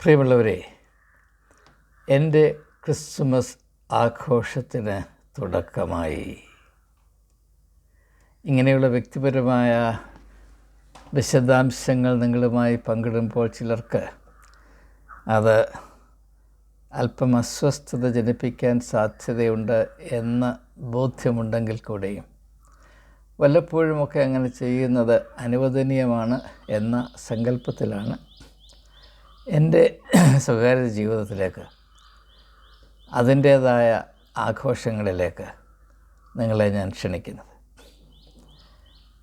പ്രിയമുള്ളവരെ എന്റെ ക്രിസ്മസ് ആഘോഷത്തിന് തുടക്കമായി. ഇങ്ങനെയുള്ള വ്യക്തിപരമായ വിശദാംശങ്ങൾ നിങ്ങളുമായി പങ്കിടുമ്പോൾ ചിലർക്ക് അത് അല്പം അസ്വസ്ഥത ജനിപ്പിക്കാൻ സാധ്യതയുണ്ട് എന്ന ബോധ്യമുണ്ടെങ്കിൽ കൂടെയും. വല്ലപ്പോഴുമൊക്കെ അങ്ങനെ ചെയ്യുന്നത് അനുവദനീയമാണ് എന്ന സങ്കല്പത്തിലാണ് എന്റെ സ്വകാര്യ ജീവിതത്തിലേക്ക് അതിന്റേതായ ആഘോഷങ്ങളിലേക്ക് നിങ്ങളെ ഞാൻ ക്ഷണിക്കുന്നത്.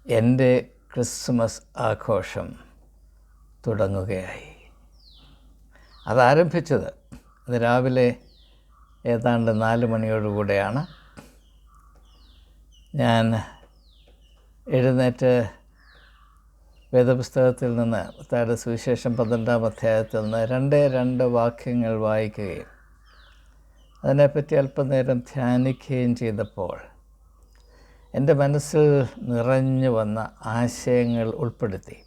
എന്റെ ക്രിസ്മസ് ആഘോഷം തുടങ്ങുകയായി. അതാരംഭിച്ചത്? അത് രാവിലെ ഏതാണ്ട് നാല് മണിയോടുകൂടെയാണ്. ഞാൻ എഴുന്നേറ്റ് വേദപുസ്തകത്തിൽ നിന്ന് താഴെ സുവിശേഷം പന്ത്രണ്ടാം അധ്യായത്തിൽ നിന്ന് രണ്ടേ രണ്ട് വാക്യങ്ങൾ വായിക്കുകയും അതിനെപ്പറ്റി അല്പനേരം ധ്യാനിക്കുകയും ചെയ്തപ്പോൾ എന്റെ മനസ്സിൽ നിറഞ്ഞു വന്ന ആശയങ്ങൾ ഉൾപ്പെടുത്തി.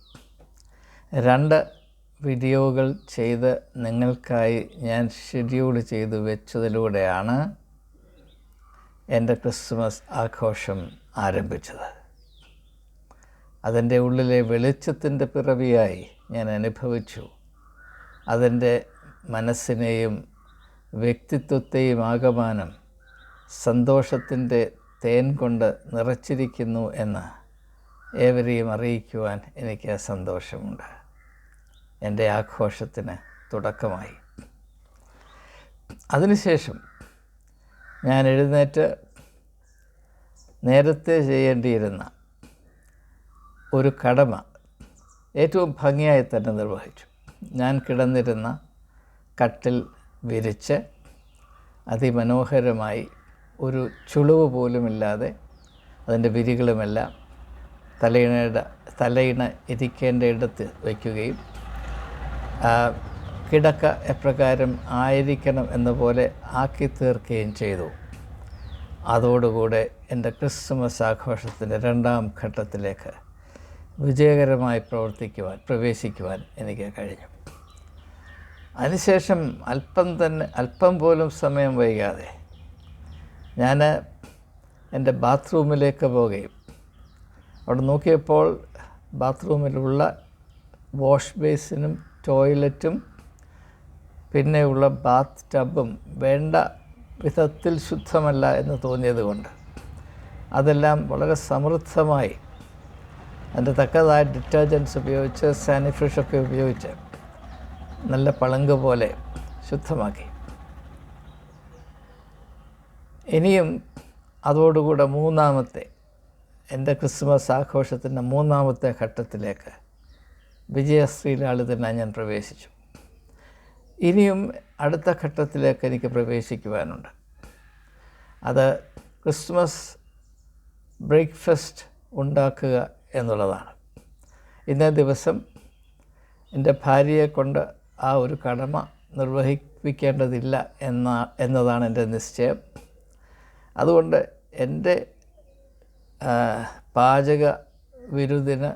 രണ്ട് വീഡിയോകൾ ചെയ്ത് നിങ്ങൾക്കായി ഞാൻ ഷെഡ്യൂൾ ചെയ്ത് വെച്ചതിലൂടെയാണ് എന്റെ ക്രിസ്മസ് ആഘോഷം ആരംഭിച്ചത്. അതിന്റെ ഉള്ളിലെ വെളിച്ചത്തിന്റെ പിറവിയായി ഞാൻ അനുഭവിച്ചു. അതിന്റെ മനസ്സിനെയും വ്യക്തിത്വത്തെയും ആകമാനം സന്തോഷത്തിന്റെ തേൻ കൊണ്ട് നിറച്ചിരിക്കുന്നു എന്ന് ഏവരെയും അറിയിക്കുവാൻ എനിക്ക് സന്തോഷമുണ്ട്. എന്റെ ആഘോഷത്തിന് തുടക്കമായി. അതിനുശേഷം ഞാൻ എഴുന്നേറ്റ് നേരത്തെ ചെയ്യേണ്ടിയിരുന്ന ഒരു കടമ ഏറ്റവും ഭംഗിയായി തന്നെ നിർവഹിച്ചു. ഞാൻ കിടന്നിരുന്ന കട്ടിൽ വിരിച്ച് അതിമനോഹരമായി ഒരു ചുളിവ് പോലുമില്ലാതെ അതിന്റെ വിരികളുമെല്ലാം തലയിണയുടെ തലയിണ ഇരിക്കേണ്ട ഇടത്ത് വയ്ക്കുകയും കിടക്ക എപ്രകാരം ആയിരിക്കണം എന്ന പോലെ ആക്കി തീർക്കുകയും ചെയ്തു. അതോടുകൂടെ എന്റെ ക്രിസ്മസ് ആഘോഷത്തിന്റെ രണ്ടാം ഘട്ടത്തിലേക്ക് വിജയകരമായി പ്രവർത്തിക്കുവാൻ പ്രവേശിക്കുവാൻ എനിക്ക് കഴിഞ്ഞു. അതിനുശേഷം അല്പം തന്നെ അല്പം പോലും സമയം വൈകാതെ ഞാൻ എന്റെ ബാത്റൂമിലേക്ക് പോവുകയും അവിടെ നോക്കിയപ്പോൾ ബാത്റൂമിലുള്ള വാഷ് ബേസിനും ടോയ്ലറ്റും പിന്നെയുള്ള ബാത്ത് ടബും വേണ്ട വിധത്തിൽ ശുദ്ധമല്ല എന്ന് തോന്നിയതുകൊണ്ട് അതെല്ലാം വളരെ സമൃദ്ധമായി അതിന്റെ തക്കതായ ഡിറ്റർജൻസ് ഉപയോഗിച്ച് സാനിഫ്രിഷൊക്കെ ഉപയോഗിച്ച് നല്ല പളങ്ക് പോലെ ശുദ്ധമാക്കി. ഇനിയും അതോടുകൂടെ മൂന്നാമത്തെ എന്റെ ക്രിസ്മസ് ആഘോഷത്തിന്റെ മൂന്നാമത്തെ ഘട്ടത്തിലേക്ക് വിജയശ്രീലാളിതനായി ഞാൻ പ്രവേശിച്ചു. ഇനിയും അടുത്ത ഘട്ടത്തിലേക്ക് എനിക്ക് പ്രവേശിക്കുവാനുണ്ട്. അത് ക്രിസ്മസ് ബ്രേക്ക്ഫസ്റ്റ് ഉണ്ടാക്കുക എന്നുള്ളതാണ്. ഇന്നേ ദിവസം എന്റെ ഭാര്യയെ കൊണ്ട് ആ ഒരു കടമ നിർവഹിപ്പിക്കേണ്ടതില്ല എന്ന എന്നതാണ് എന്റെ നിശ്ചയം. അതുകൊണ്ട് എന്റെ പാചക വിരുദിന്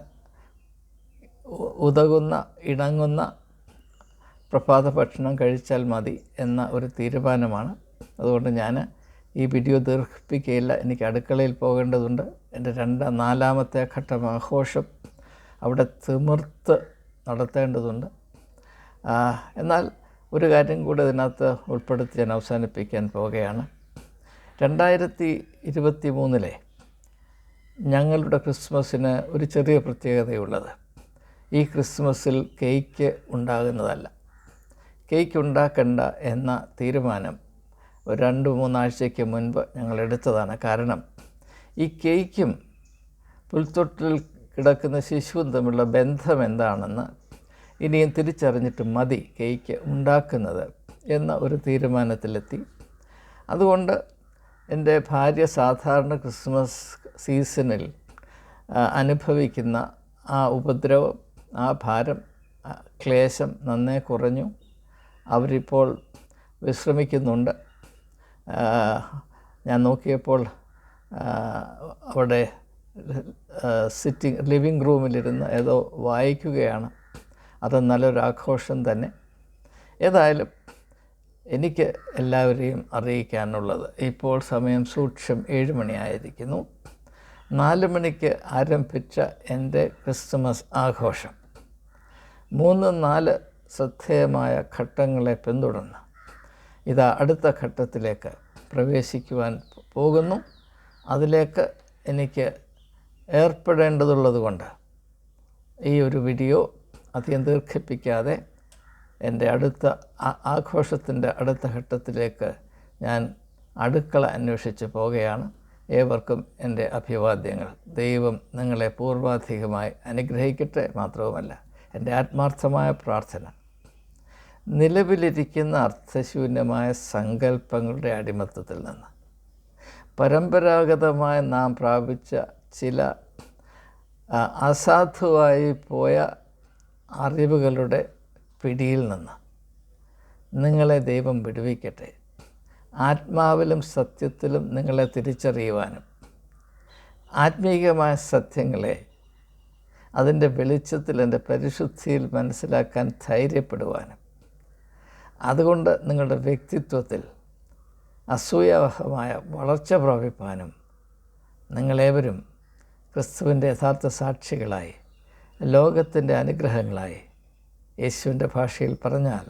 ഉതകുന്ന ഇണങ്ങുന്ന പ്രഭാത ഭക്ഷണം കഴിച്ചാൽ മതി എന്ന ഒരു തീരുമാനമാണ്. അതുകൊണ്ട് ഞാൻ ഈ വീഡിയോ ദീർഘിപ്പിക്കുകയില്ല എനിക്ക് അടുക്കളയിൽ പോകേണ്ടതുണ്ട്. എന്റെ രണ്ടാം നാലാമത്തെ ഘട്ടം ആഘോഷം അവിടെ തിമിർത്ത് നടത്തേണ്ടതുണ്ട്. എന്നാൽ ഒരു കാര്യം കൂടി ഇതിനകത്ത് ഉൾപ്പെടുത്തി ഞാൻ അവസാനിപ്പിക്കാൻ പോവുകയാണ്. രണ്ടായിരത്തി ഇരുപത്തി മൂന്നിലെ ഞങ്ങളുടെ ക്രിസ്മസിന് ഒരു ചെറിയ പ്രത്യേകതയുള്ളത്. ഈ ക്രിസ്മസിൽ കേക്ക് ഉണ്ടാകുന്നതല്ല. കേക്ക് ഉണ്ടാക്കണ്ട എന്ന തീരുമാനം ഒരു രണ്ട് മൂന്നാഴ്ചയ്ക്ക് മുൻപ് ഞങ്ങൾ എടുത്തതാണ്. കാരണം ഈ കേക്കും പുൽത്തൊട്ടിൽ കിടക്കുന്ന ശിശുവും തമ്മിലുള്ള ബന്ധം എന്താണെന്ന് ഇനിയും തിരിച്ചറിഞ്ഞിട്ട് മതി കേക്ക് ഉണ്ടാക്കുന്നത് എന്ന ഒരു തീരുമാനത്തിലെത്തി. അതുകൊണ്ട് എന്റെ ഭാര്യ സാധാരണ ക്രിസ്മസ് സീസണിൽ അനുഭവിക്കുന്ന ആ ഉപദ്രവം ആ ഭാരം ക്ലേശം നന്നേ കുറഞ്ഞു. അവരിപ്പോൾ വിശ്രമിക്കുന്നുണ്ട്. ഞാൻ നോക്കിയപ്പോൾ അവിടെ സിറ്റിംഗ് ലിവിങ് റൂമിലിരുന്ന് ഏതോ വായിക്കുകയാണ്. അത് നല്ലൊരു ആഘോഷം തന്നെ. ഏതായാലും എനിക്ക് എല്ലാവരെയും അറിയിക്കാനുള്ളത് ഇപ്പോൾ സമയം സൂക്ഷ്യം ഏഴ് മണിയായിരിക്കുന്നു. നാല് മണിക്ക് ആരംഭിച്ച എന്റെ ക്രിസ്മസ് ആഘോഷം. മൂന്ന് നാല് ശ്രദ്ധേയമായ ഘട്ടങ്ങളെ പിന്തുടർന്ന് ഇതാ അടുത്ത ഘട്ടത്തിലേക്ക് പ്രവേശിക്കുവാൻ പോകുന്നു. അതിലേക്ക് എനിക്ക് ഏർപ്പെടേണ്ടതുള്ളത് കൊണ്ട് ഈ ഒരു വീഡിയോ അധികം ദീർഘിപ്പിക്കാതെ എന്റെ അടുത്ത ആഘോഷത്തിന്റെ അടുത്ത ഘട്ടത്തിലേക്ക് ഞാൻ അടുക്കള അന്വേഷിച്ച് പോകുകയാണ് ഏവർക്കും എന്റെ അഭിവാദ്യങ്ങൾ. ദൈവം നിങ്ങളെ പൂർവാധികമായി അനുഗ്രഹിക്കട്ടെ മാത്രവുമല്ല എന്റെ ആത്മാർത്ഥമായ പ്രാർത്ഥന. നിലവിലിരിക്കുന്ന അർത്ഥശൂന്യമായ സങ്കല്പങ്ങളുടെ അടിമത്തത്തിൽ നിന്ന്. പരമ്പരാഗതമായി നാം പ്രാപിച്ച ചില അസാധുവായി പോയ അറിവുകളുടെ പിടിയിൽ നിന്ന് നിങ്ങളെ ദൈവം വിടുവിക്കട്ടെ. ആത്മാവിലും സത്യത്തിലും നിങ്ങളെ തിരിച്ചറിയുവാനും ആത്മീയമായ സത്യങ്ങളെ അതിന്റെ വെളിച്ചത്തിൽ എന്റെ പരിശുദ്ധിയിൽ മനസ്സിലാക്കാൻ ധൈര്യപ്പെടുവാനും അതുകൊണ്ട് നിങ്ങളുടെ വ്യക്തിത്വത്തിൽ അസൂയാവഹമായ വളർച്ച പ്രാപിപ്പാനും നിങ്ങളേവരും ക്രിസ്തുവിന്റെ യഥാർത്ഥ സാക്ഷികളായി ലോകത്തിന്റെ അനുഗ്രഹങ്ങളായി യേശുവിന്റെ ഭാഷയിൽ പറഞ്ഞാൽ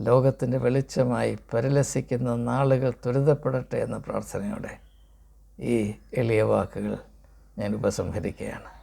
ലോകത്തിന്റെ വെളിച്ചമായി പരിലസിക്കുന്ന നാളുകൾ ത്വരിതപ്പെടട്ടെ എന്ന പ്രാർത്ഥനയോടെ ഈ എളിയ വാക്കുകൾ ഞാൻ ഉപസംഹരിക്കുകയാണ്.